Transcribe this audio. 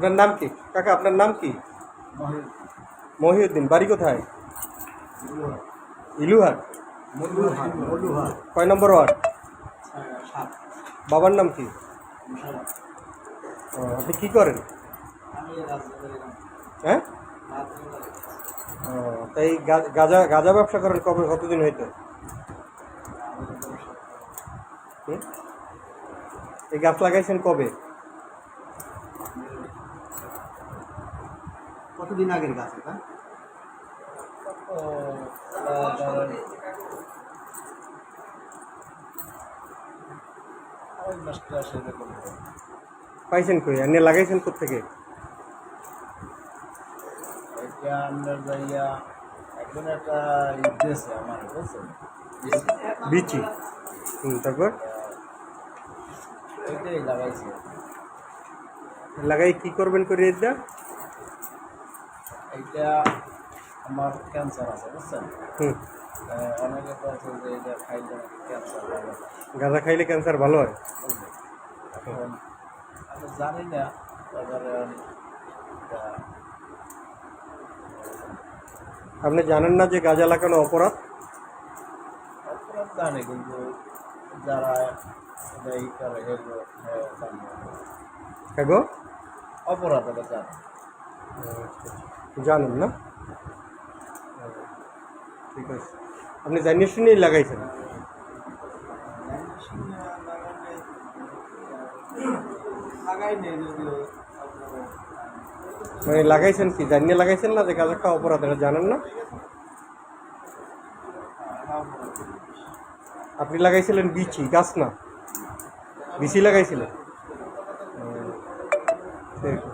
আপনার নাম কি? কাকা আপনার নাম কি? মহিউদ্দিন বাড়ি কোথায়? ইলুহাট। কয় নম্বর ওয়ার্ড? বাবার নাম কি? আপনি কি করেন? হ্যাঁ? তাই গাঁজা গাঁজা ব্যবসা করেন কবে কতদিন হইতো? এই গাছ লাগাইছেন কবে? কতদিন আগের গাছ এটা? পাইছেন কই? আপনি লাগাইছেন কোথেকে একজন একটা ঈদ দিয়েছে আমার বুঝছেন? বিচি। হুম তারপর? লাগাইছে। লাগাই কি করবেন করে এটা এইটা আমার ক্যান্সার আছে বুঝছেন? অনেকে বলছে যে এটা খাইলে ক্যান্সার হবে। গাঁজা খাইলে ক্যান্সার ভালো হয়? এখন আমি জানি না আপনি জানেন না যে গাঁজা লাগানো অপরাধ? অপরাধ জানি কিন্তু যারা এটা ই করে এগুলো হ্যাঁ, জানে। অপরাধ এটা জানে। জানেন না ঠিক আছে আপনি জানিয়ে শুনেই লাগাইছেন লাগাই নেই যদিও মানে লাগাইছেন কি জানিয়ে লাগাইছেন না যে গাঁজা খাওয়া অপরাধ এটা জানেন না আপনি লাগাইছিলেন বিচি গাছ না বিচি লাগাইছিলেন ও, ঠিক আছে